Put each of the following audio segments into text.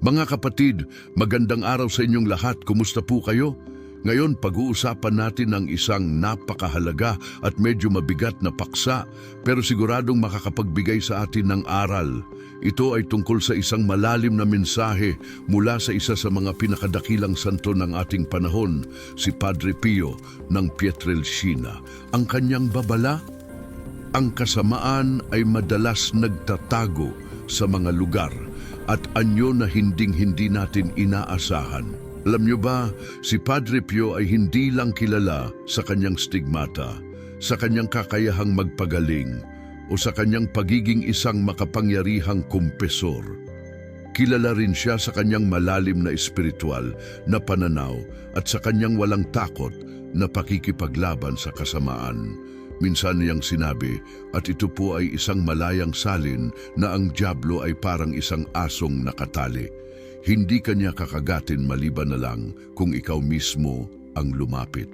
Mga kapatid, magandang araw sa inyong lahat. Kumusta po kayo? Ngayon, pag-uusapan natin ang isang napakahalaga at medyo mabigat na paksa pero siguradong makakapagbigay sa atin ng aral. Ito ay tungkol sa isang malalim na mensahe mula sa isa sa mga pinakadakilang santo ng ating panahon, si Padre Pio ng Pietrelcina. Ang kanyang babala, ang kasamaan ay madalas nagtatago sa mga lugar at anyo na hinding-hindi natin inaasahan. Alam niyo ba, si Padre Pio ay hindi lang kilala sa kanyang stigmata, sa kanyang kakayahang magpagaling, o sa kanyang pagiging isang makapangyarihang kumpesor. Kilala rin siya sa kanyang malalim na espiritual na pananaw at sa kanyang walang takot na pakikipaglaban sa kasamaan. Minsan niyang sinabi, at ito po ay isang malayang salin na ang Diablo ay parang isang asong nakatali. Hindi kanya kakagatin maliban na lang kung ikaw mismo ang lumapit.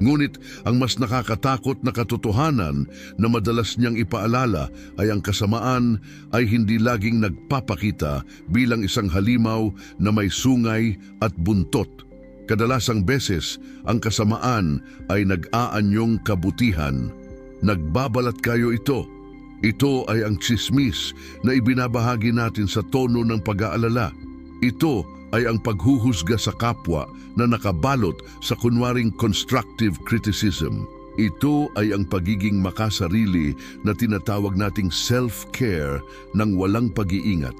Ngunit ang mas nakakatakot na katotohanan na madalas niyang ipaalala ay ang kasamaan ay hindi laging nagpapakita bilang isang halimaw na may sungay at buntot. Kadalasang beses, ang kasamaan ay nag-aanyong kabutihan. Nagbabalat kayo ito. Ito ay ang chismis na ibinabahagi natin sa tono ng pag-aalala. Ito ay ang paghuhusga sa kapwa na nakabalot sa kunwaring constructive criticism. Ito ay ang pagiging makasarili na tinatawag nating self-care ng walang pag-iingat.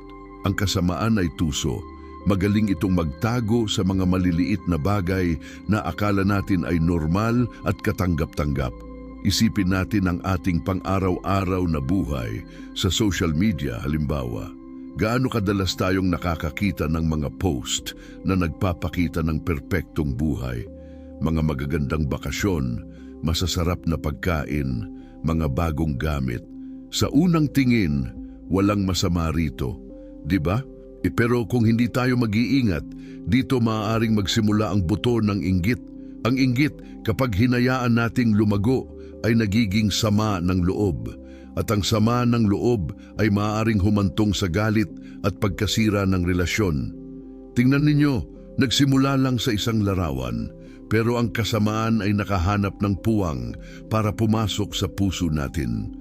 Ang kasamaan ay tuso. Magaling itong magtago sa mga maliliit na bagay na akala natin ay normal at katanggap-tanggap. Isipin natin ang ating pang-araw-araw na buhay sa social media halimbawa. Gaano kadalas tayong nakakakita ng mga post na nagpapakita ng perpektong buhay, mga magagandang bakasyon, masasarap na pagkain, mga bagong gamit. Sa unang tingin, walang masama rito, di ba? E pero kung hindi tayo mag-iingat, dito maaaring magsimula ang buto ng inggit. Ang inggit, kapag hinayaan nating lumago, ay nagiging sama ng loob at ang sama ng loob ay maaaring humantong sa galit at pagkasira ng relasyon. Tingnan ninyo, nagsimula lang sa isang larawan, pero ang kasamaan ay nakahanap ng puwang para pumasok sa puso natin.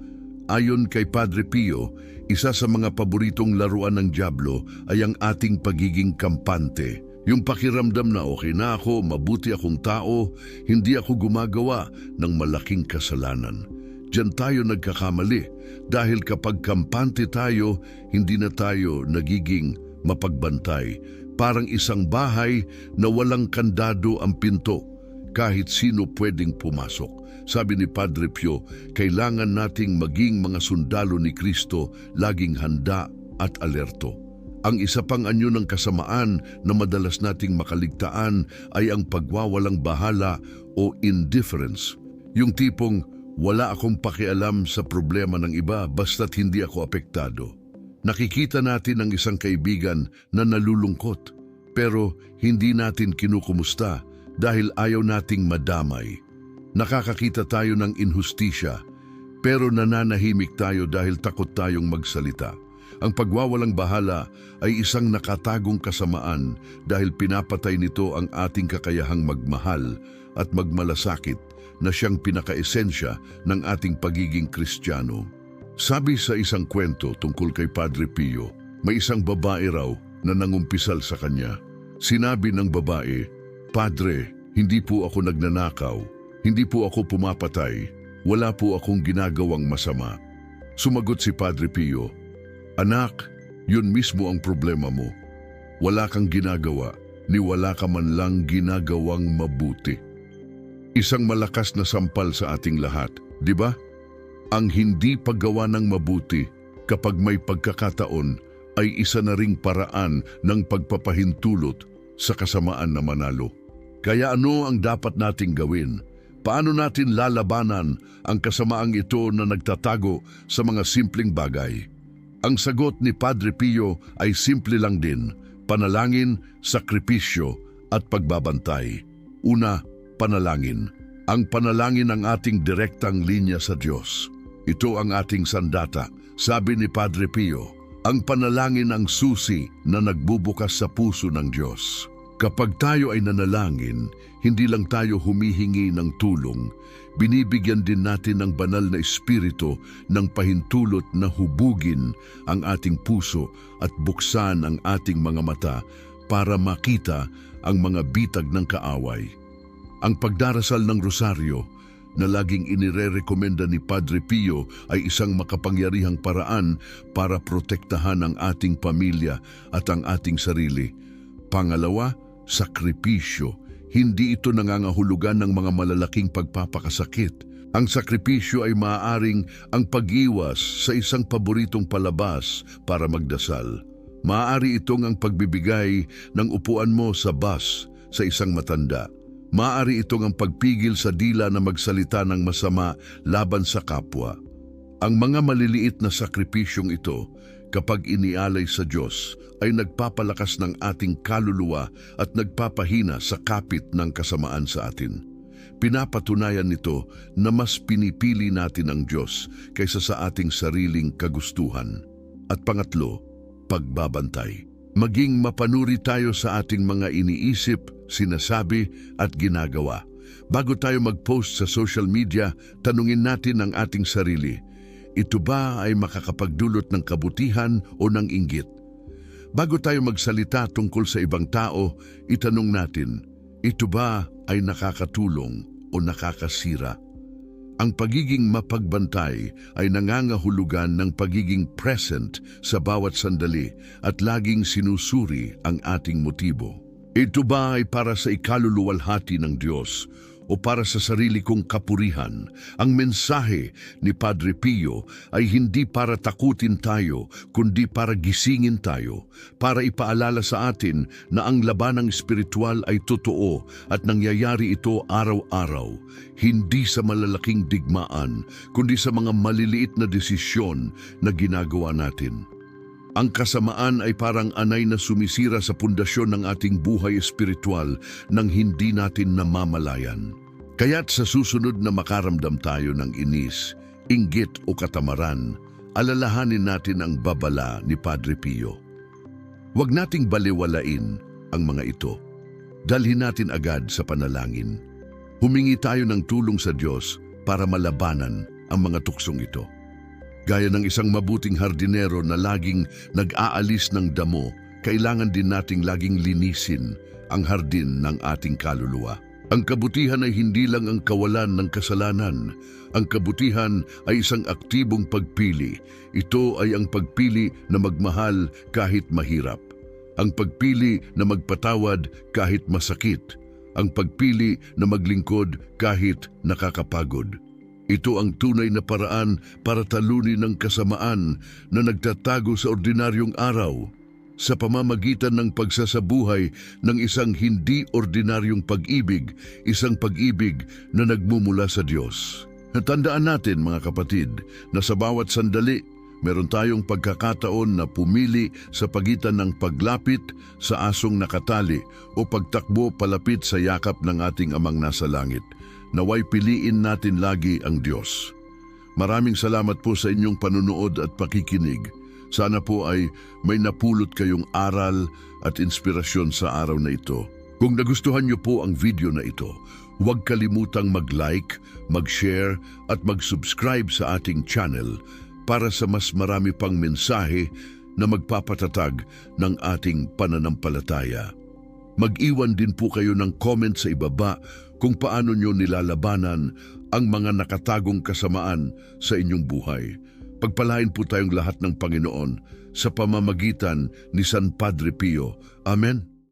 Ayon kay Padre Pio, isa sa mga paboritong laruan ng Diablo ay ang ating pagiging kampante. Yung pakiramdam na okay na ako, mabuti akong tao, hindi ako gumagawa ng malaking kasalanan. Diyan tayo nagkakamali dahil kapag kampante tayo, hindi na tayo nagiging mapagbantay. Parang isang bahay na walang kandado ang pinto. Kahit sino pwedeng pumasok. Sabi ni Padre Pio, kailangan nating maging mga sundalo ni Kristo, laging handa at alerto. Ang isa pang anyo ng kasamaan na madalas nating makaligtaan ay ang pagwawalang bahala o indifference. Yung tipong wala akong pakialam sa problema ng iba basta't hindi ako apektado. Nakikita natin ang isang kaibigan na nalulungkot pero hindi natin kinukumusta dahil ayaw nating madamay. Nakakakita tayo ng inhustisya pero nananahimik tayo dahil takot tayong magsalita. Ang pagwawalang bahala ay isang nakatagong kasamaan dahil pinapatay nito ang ating kakayahang magmahal at magmalasakit na siyang pinakaesensya ng ating pagiging kristyano. Sabi sa isang kwento tungkol kay Padre Pio, may isang babae raw na nangumpisal sa kanya. Sinabi ng babae, Padre, hindi po ako nagnanakaw, hindi po ako pumapatay, wala po akong ginagawang masama. Sumagot si Padre Pio, Anak, yun mismo ang problema mo. Wala kang ginagawa, ni wala ka man lang ginagawang mabuti. Isang malakas na sampal sa ating lahat, di ba? Ang hindi paggawa ng mabuti kapag may pagkakataon ay isa na ring paraan ng pagpapahintulot sa kasamaan na manalo. Kaya ano ang dapat nating gawin? Paano natin lalabanan ang kasamaang ito na nagtatago sa mga simpleng bagay? Ang sagot ni Padre Pio ay simple lang din, panalangin, sakripisyo at pagbabantay. Una, panalangin. Ang panalangin ang ating direktang linya sa Diyos. Ito ang ating sandata. Sabi ni Padre Pio, Ang panalangin ang susi na nagbubukas sa puso ng Diyos. Kapag tayo ay nanalangin, hindi lang tayo humihingi ng tulong, binibigyan din natin ng banal na espiritu ng pahintulot na hubugin ang ating puso at buksan ang ating mga mata para makita ang mga bitag ng kaaway. Ang pagdarasal ng rosaryo na laging inirerekomenda ni Padre Pio ay isang makapangyarihang paraan para protektahan ang ating pamilya at ang ating sarili. Pangalawa, sakripisyo. Hindi ito nangangahulugan ng mga malalaking pagpapakasakit. Ang sakripisyo ay maaaring ang pag-iwas sa isang paboritong palabas para magdasal. Maaari itong ang pagbibigay ng upuan mo sa bus sa isang matanda. Maaari itong ang pagpigil sa dila na magsalita ng masama laban sa kapwa. Ang mga maliliit na sakripisyong ito, kapag inialay sa Diyos, ay nagpapalakas ng ating kaluluwa at nagpapahina sa kapit ng kasamaan sa atin. Pinapatunayan nito na mas pinipili natin ang Diyos kaysa sa ating sariling kagustuhan. At pangatlo, pagbabantay. Maging mapanuri tayo sa ating mga iniisip, sinasabi at ginagawa. Bago tayo mag-post sa social media, tanungin natin ang ating sarili. Ito ba ay makakapagdulot ng kabutihan o ng inggit? Bago tayo magsalita tungkol sa ibang tao, itanong natin, ito ba ay nakakatulong o nakakasira? Ang pagiging mapagbantay ay nangangahulugan ng pagiging present sa bawat sandali at laging sinusuri ang ating motibo. Ito ba ay para sa ikaluluwalhati ng Diyos o para sa sarili kong kapurihan? Ang mensahe ni Padre Pio ay hindi para takutin tayo, kundi para gisingin tayo, para ipaalala sa atin na ang labanang espiritual ay totoo at nangyayari ito araw-araw, hindi sa malalaking digmaan, kundi sa mga maliliit na desisyon na ginagawa natin. Ang kasamaan ay parang anay na sumisira sa pundasyon ng ating buhay espiritual nang hindi natin namamalayan. Kaya't sa susunod na makaramdam tayo ng inis, inggit o katamaran, alalahanin natin ang babala ni Padre Pio. Huwag nating baliwalain ang mga ito. Dalhin natin agad sa panalangin. Humingi tayo ng tulong sa Diyos para malabanan ang mga tuksong ito. Gaya ng isang mabuting hardinero na laging nag-aalis ng damo, kailangan din nating laging linisin ang hardin ng ating kaluluwa. Ang kabutihan ay hindi lang ang kawalan ng kasalanan. Ang kabutihan ay isang aktibong pagpili. Ito ay ang pagpili na magmahal kahit mahirap. Ang pagpili na magpatawad kahit masakit. Ang pagpili na maglingkod kahit nakakapagod. Ito ang tunay na paraan para talunin ng kasamaan na nagtatago sa ordinaryong araw sa pamamagitan ng pagsasabuhay ng isang hindi ordinaryong pag-ibig, isang pag-ibig na nagmumula sa Diyos. Tandaan natin mga kapatid na sa bawat sandali, meron tayong pagkakataon na pumili sa pagitan ng paglapit sa asong nakatali o pagtakbo palapit sa yakap ng ating amang nasa langit. Naway piliin natin lagi ang Diyos. Maraming salamat po sa inyong panunood at pakikinig. Sana po ay may napulot kayong aral at inspirasyon sa araw na ito. Kung nagustuhan niyo po ang video na ito, huwag kalimutang mag-like, mag-share at mag-subscribe sa ating channel para sa mas marami pang mensahe na magpapatatag ng ating pananampalataya. Mag-iwan din po kayo ng comment sa ibaba kung paano nyo nilalabanan ang mga nakatagong kasamaan sa inyong buhay. Pagpalain po tayong lahat ng Panginoon sa pamamagitan ni San Padre Pio. Amen.